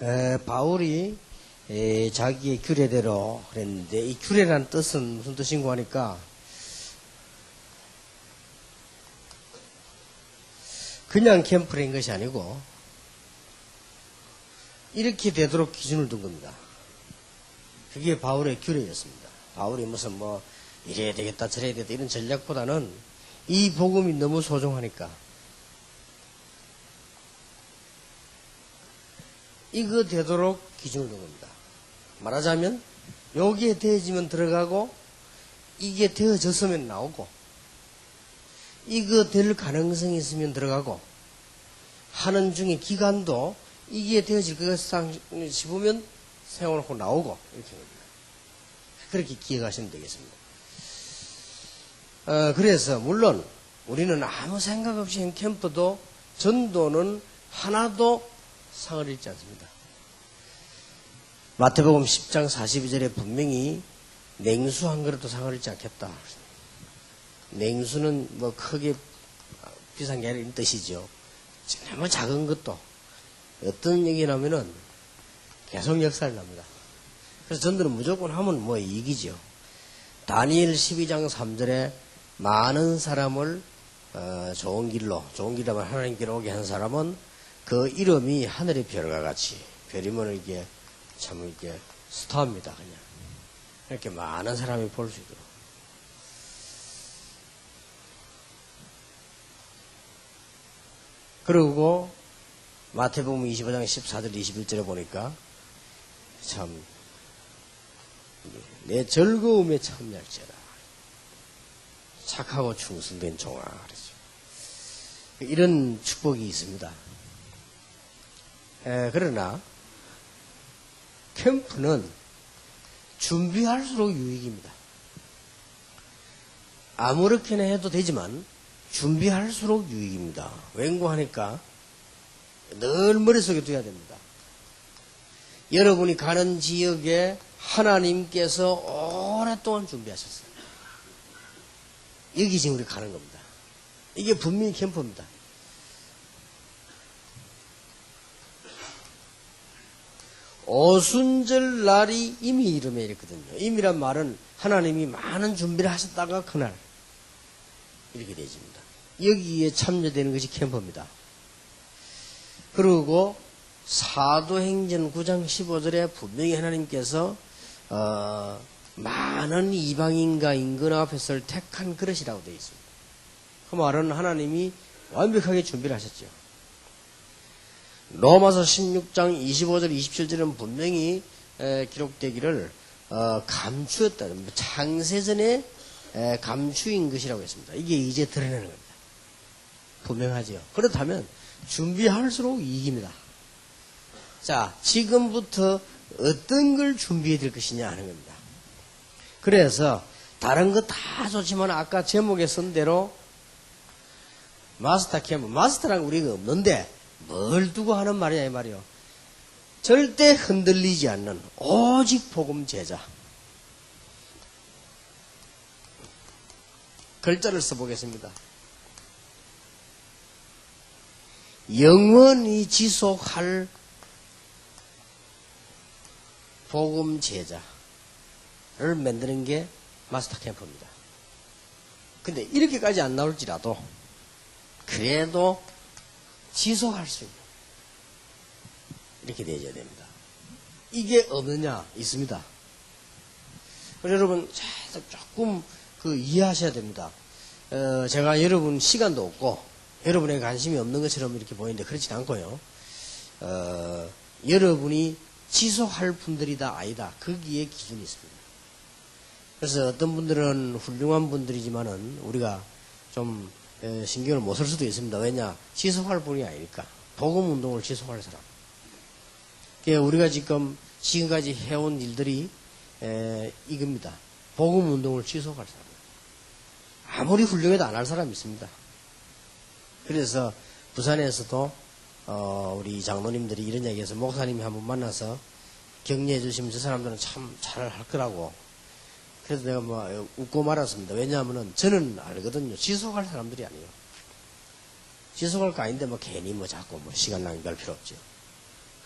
에, 바울이 에, 자기의 규례대로 그랬는데 이 규례란 뜻은 무슨 뜻인고 하니까 그냥 캠프를 한 것이 아니고 이렇게 되도록 기준을 둔 겁니다. 그게 바울의 규례였습니다. 바울이 무슨 뭐 이래야 되겠다 저래야 되겠다 이런 전략보다는 이 복음이 너무 소중하니까 이거 되도록 기준을 둔 겁니다. 말하자면 여기에 되어지면 들어가고 이게 되어졌으면 나오고 이거 될 가능성이 있으면 들어가고 하는 중에 기간도 이게 되어질 것 싶으면 세워놓고 나오고 이렇게 됩니다. 그렇게 기억하시면 되겠습니다. 어, 그래서 물론 우리는 아무 생각 없이 한 캠프도 전도는 하나도 상을 잃지 않습니다. 마태복음 10장 42절에 분명히 냉수 한 그릇도 상을 잃지 않겠다. 냉수는 뭐 크게 비싼 게 아닌 뜻이죠. 너무 작은 것도 어떤 얘기냐면은 계속 역사를 납니다. 그래서 전들은 무조건 하면 뭐 이기죠. 다니엘 12장 3절에 많은 사람을 어, 좋은 길로, 좋은 길로 하나님께로 오게 한 사람은 그 이름이 하늘의 별과 같이 별이면 이게 참 이게 스타입니다, 그냥. 이렇게 많은 사람이 볼 수 있도록. 그리고 마태복음 25장 14절 21절에 보니까 참 내 즐거움에 참여할지라 착하고 충성된 종아 그러죠. 이런 축복이 있습니다. 에, 그러나 캠프는 준비할수록 유익입니다. 아무렇게나 해도 되지만 준비할수록 유익입니다. 왠고하니까 늘 머릿속에 두어야 됩니다. 여러분이 가는 지역에 하나님께서 오랫동안 준비하셨어요. 여기 지금 우리 가는 겁니다. 이게 분명히 캠프입니다. 오순절 날이 이미 이름에 이랬거든요. 임이란 말은 하나님이 많은 준비를 하셨다가 그날 이렇게 되집니다. 여기에 참여되는 것이 캠프입니다. 그리고 사도행전 9장 15절에 분명히 하나님께서 어, 많은 이방인과 인근 앞에서 택한 그릇이라고 되어 있습니다. 그 말은 하나님이 완벽하게 준비를 하셨죠. 로마서 16장 25절 27절은 분명히 에, 기록되기를 어, 감추었다. 창세전에 에, 감추인 것이라고 했습니다. 이게 이제 드러내는 겁니다. 분명하지요. 그렇다면 준비할수록 이익입니다. 자, 지금부터 어떤 걸 준비해야 될 것이냐 하는 겁니다. 그래서 다른 거 다 좋지만 아까 제목에 쓴 대로 마스터 캠프, 마스터란 우리가 없는데 뭘 두고 하는 말이냐 이 말이요. 절대 흔들리지 않는 오직 복음 제자. 글자를 써보겠습니다. 영원히 지속할 복음 제자를 만드는 게 마스터 캠프입니다. 근데 이렇게까지 안 나올지라도 그래도 지속할 수 있는 이렇게 되어야 됩니다. 이게 없느냐 있습니다. 여러분 조금 그 이해하셔야 됩니다. 어, 제가 여러분 시간도 없고 여러분의 관심이 없는 것처럼 이렇게 보이는데 그렇지 않고요. 어, 여러분이 지속할 분들이다 아니다 거기에 기준이 있습니다. 그래서 어떤 분들은 훌륭한 분들이지만은 우리가 좀 신경을 못 쓸 수도 있습니다. 왜냐 지속할 분이 아니니까 복음 운동을 지속할 사람. 그러니까 우리가 지금 지금까지 해온 일들이 에, 이겁니다. 복음 운동을 지속할 사람. 아무리 훌륭해도 안 할 사람이 있습니다. 그래서 부산에서도 어, 우리 장로님들이 이런 얘기해서 목사님이 한번 만나서 격려해 주시면 저 사람들은 참 잘 할 거라고. 그래서 내가 뭐 웃고 말았습니다. 왜냐하면은 저는 알거든요. 지속할 사람들이 아니에요. 지속할 거 아닌데 뭐 괜히 뭐 자꾸 뭐 시간 낭비할 필요 없죠.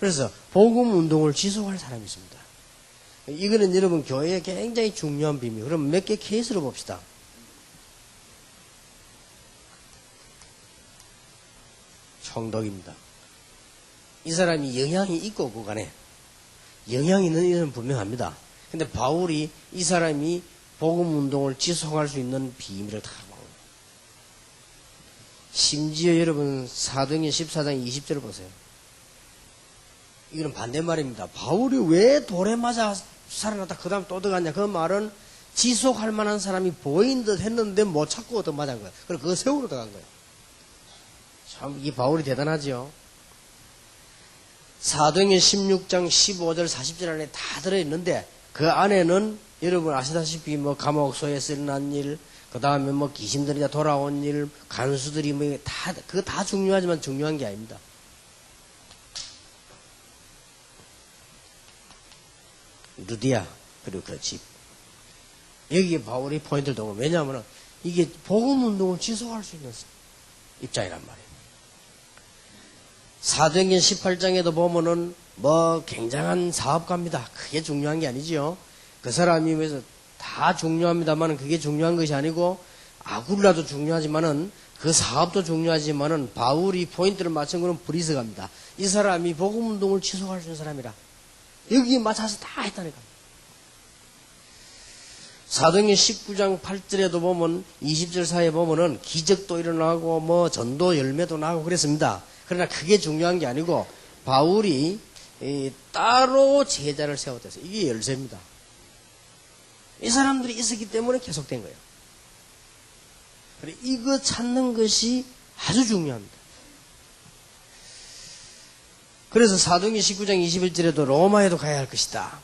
그래서 복음 운동을 지속할 사람이 있습니다. 이거는 여러분 교회에 굉장히 중요한 비밀. 그럼 몇 개 케이스로 봅시다. 총독입니다. 이 사람이 영향이 있고 그 간에 영향이 있는 일은 분명합니다. 근데 바울이 이 사람이 복음 운동을 지속할 수 있는 비밀을 다 보고 심지어 여러분 사도행전 14장 20절을 보세요. 이거는 반대말입니다. 바울이 왜 돌에 맞아 살아났다 그 다음 또 들어갔냐 그 말은 지속할 만한 사람이 보인 듯 했는데 못 찾고 얻어 맞은 거야. 그래서 그 세우러 들어간 거예요. 참, 이 바울이 대단하지요. 사도행전 16장 15절 40절 안에 다 들어있는데 그 안에는 여러분 아시다시피 뭐 감옥소에서 일어난 일, 그 다음에 뭐 귀신들이 다 돌아온 일, 간수들이 뭐 다, 그거 다 중요하지만 중요한 게 아닙니다. 루디아, 그리고 그 집. 여기에 바울이 포인트를 두고, 왜냐하면 이게 복음 운동을 지속할 수 있는 입장이란 말이에요. 사도행전 18장에도 보면은 뭐 굉장한 사업가입니다. 그게 중요한 게 아니지요. 그 사람이 위해서 다 중요합니다만은 그게 중요한 것이 아니고 아굴라도 중요하지만은 그 사업도 중요하지만은 바울이 포인트를 맞춘 거는 브리스가입니다. 이 사람이 복음 운동을 지속할 수 있는 사람이라 여기에 맞춰서 다 했다니까. 사도행전 19장 8절에도 보면 20절 사이에 보면은 기적도 일어나고 뭐 전도 열매도 나고 그랬습니다. 그러나 그게 중요한 게 아니고 바울이 따로 제자를 세웠대서 이게 열쇠입니다. 이 사람들이 있었기 때문에 계속된 거예요. 그래 이거 찾는 것이 아주 중요합니다. 그래서 사도행전 19장 21절에도 로마에도 가야 할 것이다.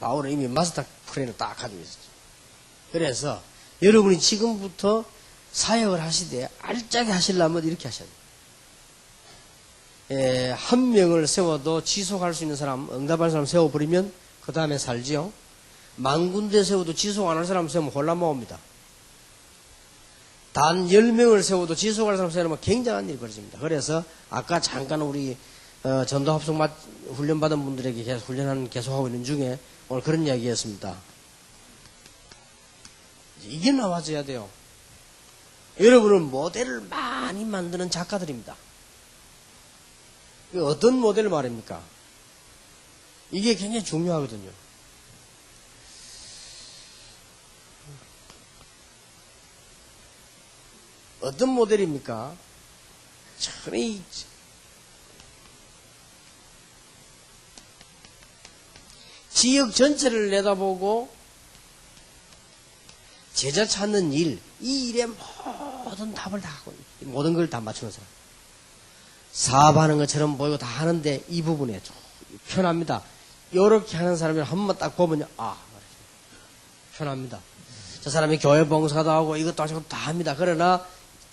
바울은 이미 마스터 플랜을 딱 가지고 있었죠. 그래서 여러분이 지금부터 사역을 하시되 알짜게 하시려면 이렇게 하셔야 돼요. 예, 한 명을 세워도 지속할 수 있는 사람, 응답할 사람 세워버리면 그 다음에 살지요. 만 군데 세워도 지속 안 할 사람 세우면 혼란 모옵니다. 단 10명을 세워도 지속할 사람 세우면 굉장한 일이 벌어집니다. 그래서 아까 잠깐 우리 어, 전도 합숙 훈련 받은 분들에게 계속 훈련하는 계속하고 있는 중에 오늘 그런 이야기였습니다. 이게 나와줘야 돼요. 여러분은 모델을 많이 만드는 작가들입니다. 어떤 모델 말입니까? 이게 굉장히 중요하거든요. 어떤 모델입니까? 참, 이, 지역 전체를 내다보고 제자 찾는 일, 이 일에 모든 답을 다 하고, 모든 걸 다 맞추는 사람. 사업하는 것처럼 보이고 다 하는데 이 부분에 좀 편합니다. 이렇게 하는 사람을 한 번 딱 보면요, 아, 편합니다. 저 사람이 교회 봉사도 하고 이것도 하고 다 합니다. 그러나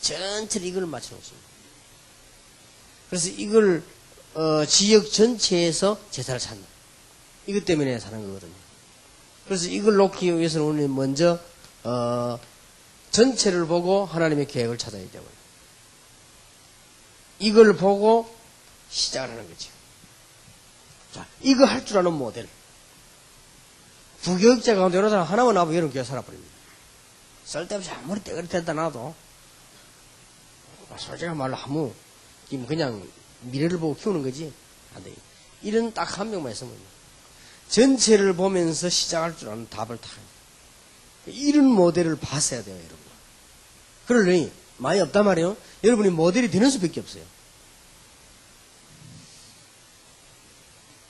전체를 이걸 맞추는 것입니다. 그래서 이걸 어, 지역 전체에서 제사를 찾는 이것 때문에 사는 거거든요. 그래서 이걸 놓기 위해서는 우리 먼저 어, 전체를 보고 하나님의 계획을 찾아야 되고요. 이걸 보고 시작을 하는 거죠. 자, 이거 할 줄 아는 모델. 부교육자 가운데 여러 사람 하나만 나보고 여러분 교회 살아버립니다. 쓸데없이 아무리 떼거리 댄다 놔도 솔직한 말로 아무 그냥 미래를 보고 키우는 거지 안 돼. 이런 딱 한 명만 있으면 전체를 보면서 시작할 줄 아는 답을 다 이런 모델을 봤어야 돼요, 여러분. 그러니 많이 없단 말이에요. 여러분이 모델이 되는 수밖에 없어요.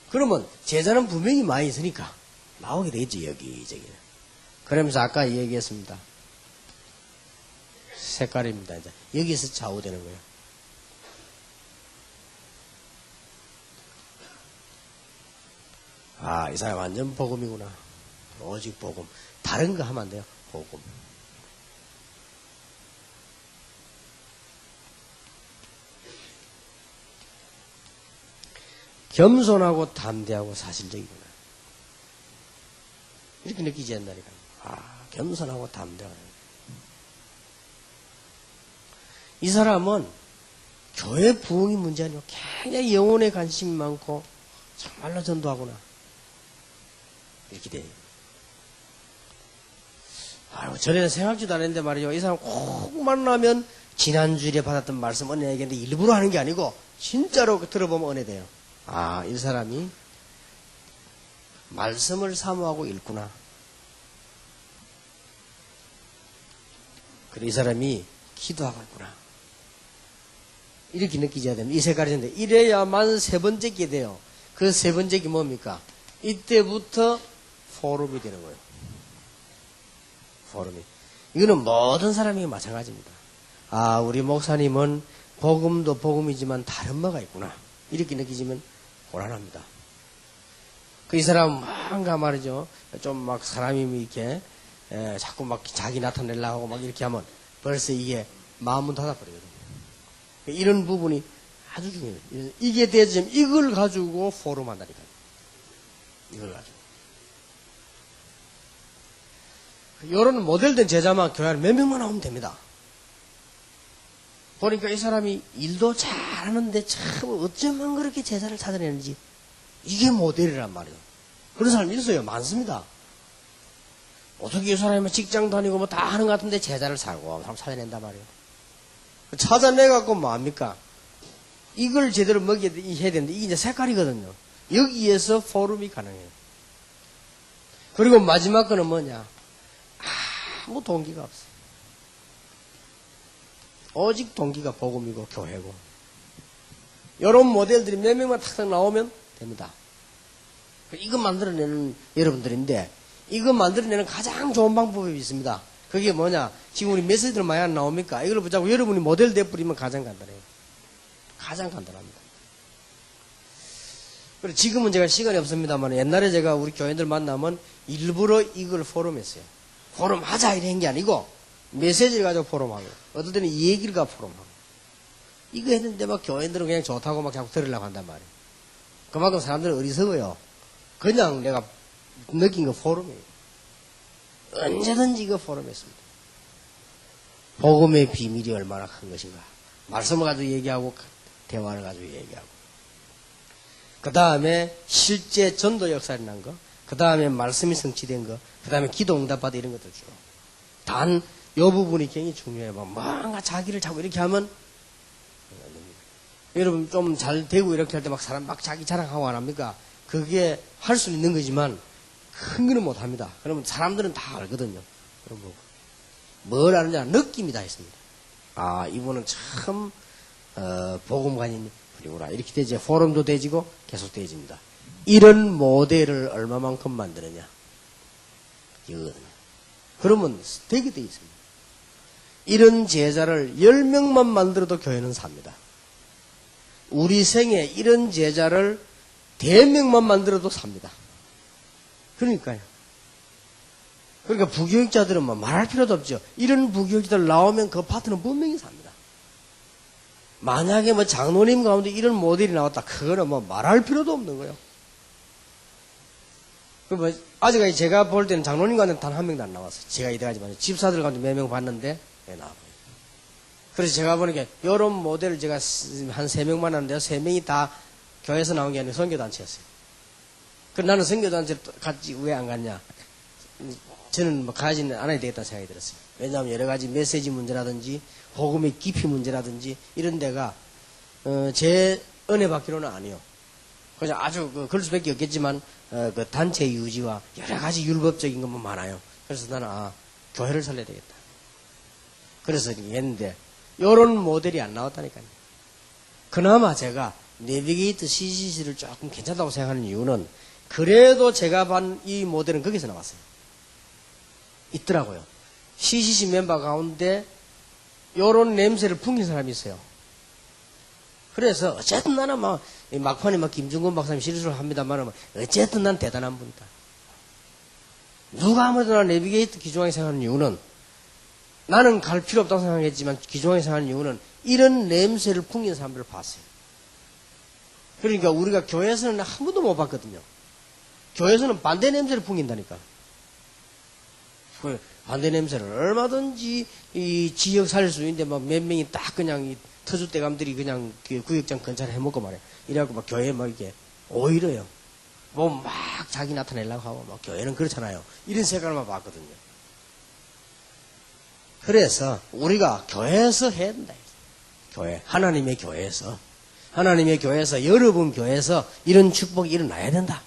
그러면 제자는 분명히 많이 있으니까 나오게 되겠지 여기저기. 그러면서 아까 얘기했습니다. 색깔입니다. 이제 여기서 좌우되는 거예요. 아, 이 사람 완전 복음이구나. 오직 복음. 다른 거 하면 안 돼요. 복음. 겸손하고 담대하고 사실적이구나. 이렇게 느끼지 않나니까. 아, 겸손하고 담대하고. 이 사람은 교회 부흥이 문제 아니고 굉장히 영혼에 관심이 많고 정말로 전도하구나. 이렇게 돼. 아유, 전에는 생각지도 않았는데 말이죠. 이 사람 꼭 만나면 지난주에 받았던 말씀 은혜 얘기했는데 일부러 하는 게 아니고 진짜로 들어보면 은혜 돼요. 아, 이 사람이 말씀을 사모하고 읽구나. 그리고 이 사람이 기도하고 있구나. 이렇게 느끼셔야 됩니다. 이 색깔이 있는데 이래야만 세 번째 게 돼요. 그 세 번째 게 뭡니까? 이때부터 포럼이 되는 거예요. 포럼이. 이거는 모든 사람이 마찬가지입니다. 아, 우리 목사님은 복음도 복음이지만 다른 바가 있구나. 이렇게 느끼시면 곤란합니다. 그 이 사람 뭔가 말이죠. 좀 막 사람이 이렇게 에, 자꾸 막 자기 나타내려고 하고 막 이렇게 하면 벌써 이게 마음은 닫아버리거든요. 이런 부분이 아주 중요해요. 이게 되지면 이걸 가지고 포럼 한다니까요. 이걸 가지고. 이런 모델된 제자만 교회 안에 몇 명만 나오면 됩니다. 보니까 이 사람이 일도 잘하는데 참 어쩌면 그렇게 제자를 찾아내는지 이게 모델이란 말이에요. 그런 사람이 있어요. 많습니다. 어떻게 이 사람이 직장 다니고 뭐 다 하는 것 같은데 제자를 살고 사람 찾아낸단 말이에요. 찾아내갖고 뭐합니까? 이걸 제대로 먹여야 되는데 이게 이제 색깔이거든요. 여기에서 포럼이 가능해요. 그리고 마지막 거는 뭐냐? 아무 동기가 없어. 오직 동기가 복음이고 교회고. 이런 모델들이 몇 명만 탁탁 나오면 됩니다. 이거 만들어내는 여러분들인데, 이거 만들어내는 가장 좋은 방법이 있습니다. 그게 뭐냐? 지금 우리 메시지들 많이 안 나옵니까? 이걸 보자고 여러분이 모델 돼버리면 가장 간단해요. 가장 간단합니다. 그리고 지금은 제가 시간이 없습니다만 옛날에 제가 우리 교인들 만나면 일부러 이걸 포럼했어요. 포럼 하자 이런 게 아니고 메시지를 가지고 포럼하고 어떨 때는 이 얘기를 가지고 포럼하고 이거 했는데 막 교인들은 그냥 좋다고 막 자꾸 들으려고 한단 말이에요. 그만큼 사람들은 어리석어요. 그냥 내가 느낀 거 포럼이에요. 언제든지 이거 포럼했습니다. 복음의 비밀이 얼마나 큰 것인가. 말씀을 가지고 얘기하고 대화를 가지고 얘기하고. 그 다음에 실제 전도 역사를 난 거. 그 다음에 말씀이 성취된 거. 그 다음에 기도 응답받아 이런 것들 쭉. 단, 요 부분이 굉장히 중요해요. 뭐 뭔가 자기를 자꾸 이렇게 하면 여러분 좀 잘 되고 이렇게 할 때 막 사람 막 자기 자랑하고 안 합니까? 그게 할 수 있는 거지만 큰 거는 못 합니다. 그러면 사람들은 다 알거든요. 그럼 뭘 아느냐 느낌이 다 있습니다. 아 이분은 참 어, 복음관인 분이구나 이렇게 되지 포럼도 되지고 계속 되집니다. 이런 모델을 얼마만큼 만드느냐 이거거든요. 그러면 되게 돼 있습니다. 이런 제자를 10명만 만들어도 교회는 삽니다. 우리 생에 이런 제자를 대명만 만들어도 삽니다. 그러니까요. 그러니까 부교육자들은 뭐 말할 필요도 없죠. 이런 부교육자들 나오면 그 파트는 분명히 삽니다. 만약에 뭐 장로님 가운데 이런 모델이 나왔다. 그거는 뭐 말할 필요도 없는 거예요. 뭐 아직까지 제가 볼 때는 장로님 가운데 단 한 명도 안 나왔어요. 제가 이래가지만 집사들 가운데 몇 명 봤는데 왜 나와 그래서 제가 보니까 이런 모델을 제가 한 세 명만 하는데요. 세 명이 다 교회에서 나온 게 아니라 선교단체였어요. 그 나는 선교단체 갔지 왜안 갔냐? 저는 뭐 가지는 않아야 되겠다 생각이 들었어요. 왜냐하면 여러 가지 메시지 문제라든지 복음의 깊이 문제라든지 이런 데가 어, 제 은혜 받기로는 아니요. 그냥 아주 그 그럴 수밖에 없겠지만 어, 그 단체 유지와 여러 가지 율법적인 것만 많아요. 그래서 나는 아 교회를 살려야 되겠다. 그래서 했는데 이런 모델이 안 나왔다니까요. 그나마 제가 내비게이터 CCC를 조금 괜찮다고 생각하는 이유는 그래도 제가 본 이 모델은 거기서 나왔어요. 있더라고요. CCC 멤버 가운데 요런 냄새를 풍긴 사람이 있어요. 그래서 어쨌든 나는 막 막판에 막 김중근 박사님 실수를 합니다만 어쨌든 난 대단한 분이다. 누가 아무래도 내비게이터 기종하게 생각하는 이유는 나는 갈 필요 없다고 생각했지만 기종하게 생각하는 이유는 이런 냄새를 풍긴 사람들을 봤어요. 그러니까 우리가 교회에서는 한 번도 못 봤거든요. 교회에서는 반대 냄새를 풍긴다니까. 그 반대 냄새를 얼마든지 이 지역 살릴 수 있는데 막 몇 명이 딱 그냥 이 터줏대감들이 그냥 그 구역장 근처에 해먹고 말이야. 이래갖고 막 교회 막 이렇게 오히려요. 뭐 막 자기 나타내려고 하고 막 교회는 그렇잖아요. 이런 생각을만 봤거든요. 그래서 우리가 교회에서 해야 된다. 교회 하나님의 교회에서 하나님의 교회에서 여러분 교회에서 이런 축복이 일어나야 된다.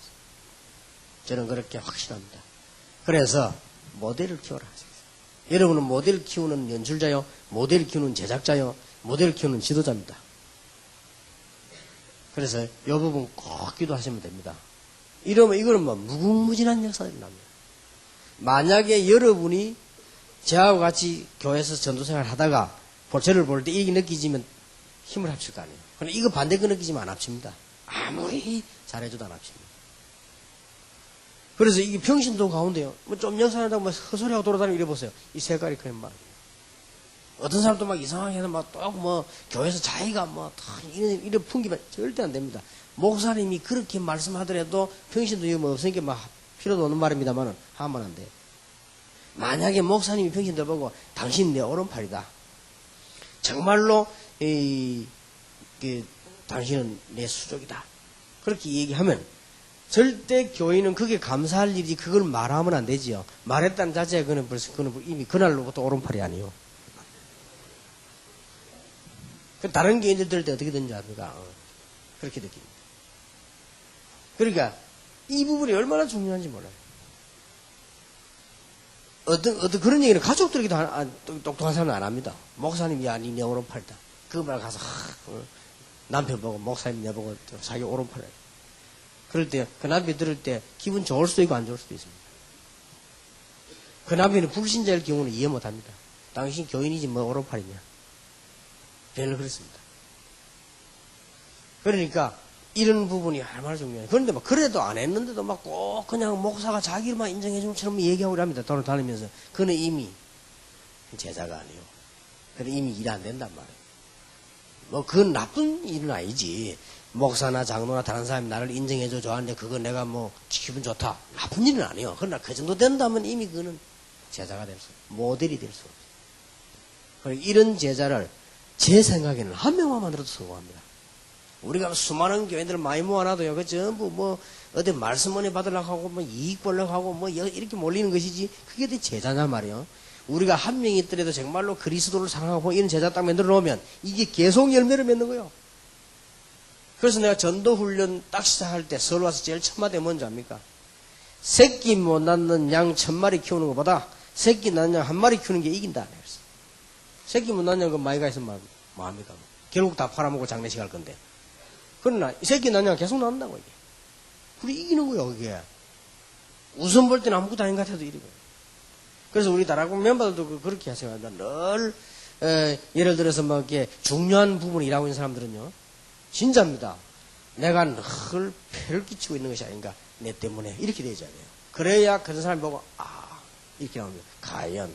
저는 그렇게 확신합니다. 그래서 모델을 키워라. 여러분은 모델 키우는 연출자요, 모델 키우는 제작자요, 모델 키우는 지도자입니다. 그래서 이 부분 꼭 기도하시면 됩니다. 이러면 이거는 뭐 무궁무진한 역사가 일어납니다. 만약에 여러분이 저하고 같이 교회에서 전도생활 하다가 저를 볼 때 이게 느끼지면 힘을 합칠 거 아니에요. 근데 이거 반대 거 느끼지면 안 합칩니다. 아무리 잘해줘도 안 합칩니다. 그래서 이게 평신도 가운데요. 뭐좀 역사한다고 뭐 헛소리하고 돌아다니고 이래 보세요. 이 색깔이 그냥 막. 어떤 사람도 막 이상하게 해서 막또뭐 교회에서 자기가 뭐 이런, 이런 풍기면 절대 안 됩니다. 목사님이 그렇게 말씀하더라도 평신도 뭐 없으니까 막 필요도 없는 말입니다만은 하면 안 돼. 만약에 목사님이 평신도 보고 당신 내 오른팔이다. 정말로 이, 그, 당신은 내 수족이다. 그렇게 얘기하면 절대 교인은 그게 감사할 일이 그걸 말하면 안 되지요. 말했다는 자체가 그는 벌써 그는 이미 그날로부터 오른팔이 아니요. 그 다른 교인들 들을 때 어떻게 되는지 압니까? 어, 그렇게 느낍니다. 그러니까 이 부분이 얼마나 중요한지 몰라요. 어떤, 어떤 그런 얘기는 가족들에게도 안, 안, 똑똑한 사람은 안 합니다. 목사님이 아니 내 오른팔이다. 그 말 가서 하, 어, 남편 보고 목사님 내보고 자기 오른팔에 그럴 때, 그 남편이 들을 때 기분 좋을 수도 있고 안 좋을 수도 있습니다. 그 남편이 불신자일 경우는 이해 못 합니다. 당신 교인이지 뭐 오른팔이냐. 별로 그렇습니다. 그러니까 이런 부분이 얼마나 중요해요. 그런데 막 그래도 안 했는데도 막 꼭 그냥 목사가 자기만 인정해 주는 것처럼 얘기하고 합니다. 돌아 다니면서. 그는 이미 제자가 아니에요. 그래 이미 일 안 된단 말이에요. 뭐 그건 나쁜 일은 아니지. 목사나 장로나 다른 사람이 나를 인정해줘 좋아하는데 그거 내가 뭐 기분 좋다. 나쁜 일은 아니에요. 그러나 그 정도 된다면 이미 그는 제자가 될 수, 모델이 될 수 없어요. 그리고 이런 제자를 제 생각에는 한 명만 만들어도 성공합니다. 우리가 수많은 교회들을 많이 모아놔도요, 그 전부 뭐, 어디 말씀 은혜 받으려고 하고, 뭐, 이익 벌려고 하고, 뭐, 이렇게 몰리는 것이지, 그게 내 제자냐 말이에요. 우리가 한 명이 있더라도 정말로 그리스도를 사랑하고 이런 제자 딱 만들어 놓으면, 이게 계속 열매를 맺는 거예요. 그래서 내가 전도훈련 딱 시작할 때 서울 와서 제일 첫 마디 뭔지 압니까? 새끼 못 낳는 양 천 마리 키우는 것보다 새끼 낳는 양 한 마리 키우는 게 이긴다. 그랬어. 새끼 못 낳는 양그 많이가 있으면 뭐합니까? 결국 다 팔아먹고 장례식 할 건데. 그러나 이 새끼 양 계속 낳는다고 이게. 그래 이기는 거예요 그게. 우선 볼 때는 아무것도 아닌 것 같아도 이러고. 그래서 우리 다락방 멤버들도 그- 그렇게 하세요. 늘 에, 예를 들어서 뭐 이렇게 중요한 부분을 일하고 있는 사람들은요. 진짜입니다. 내가 늘 폐를 끼치고 있는 것이 아닌가. 내 때문에. 이렇게 되잖아요. 그래야 그런 사람이 보고, 아, 이렇게 나옵니다. 가연.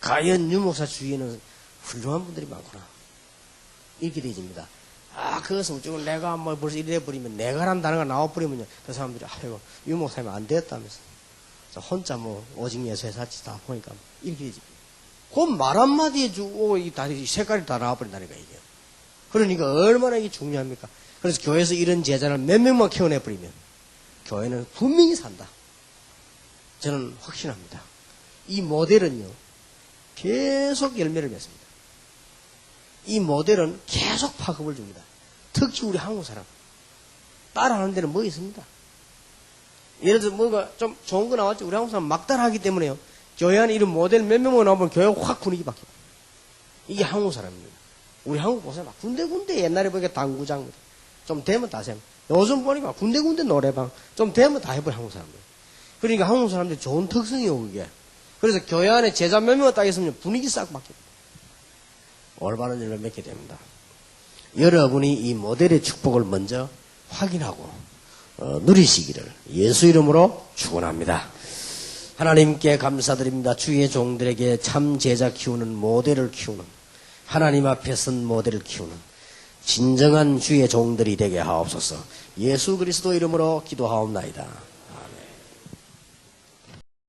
가연 유목사 주위에는 훌륭한 분들이 많구나. 이렇게 되집니다. 아, 그것은 어쩌고 내가 뭐 벌써 이래 버리면, 내가란 단어가 나와버리면요. 그 사람들이, 아이고, 유목사님 안 됐다면서. 혼자 뭐, 오직 예수의 사치 다 보니까, 이렇게 되지. 그말 한마디에 주고, 이 다리, 색깔이 다 나와버린다니까, 이게. 그러니까 얼마나 이게 중요합니까? 그래서 교회에서 이런 제자를 몇 명만 키워내 버리면 교회는 분명히 산다. 저는 확신합니다. 이 모델은요, 계속 열매를 맺습니다. 이 모델은 계속 파급을 줍니다. 특히 우리 한국 사람. 따라하는 데는 뭐 있습니다. 예를 들어 뭔가 좀 좋은 거 나왔지. 우리 한국 사람 막 따라하기 때문에요. 교회 안에 이런 모델 몇 명만 나오면 교회가 확 분위기 바뀌어요. 이게 한국 사람입니다. 우리 한국 보세요. 막 군데군데 옛날에 보니까 당구장 좀 되면 다 셈. 요즘 보니까 군데군데 노래방 좀 되면 다 해버려 한국 사람들. 그러니까 한국 사람들 좋은 특성이요 그게. 그래서 교회 안에 제자 몇 명을 딱 있으면 분위기 싹 바뀌어. 올바른 일을 맺게 됩니다. 여러분이 이 모델의 축복을 먼저 확인하고 어, 누리시기를 예수 이름으로 축원합니다. 하나님께 감사드립니다. 주의 종들에게 참 제자 키우는 모델을 키우는 하나님 앞에 선 모델을 키우는 진정한 주의 종들이 되게 하옵소서. 예수 그리스도 이름으로 기도하옵나이다.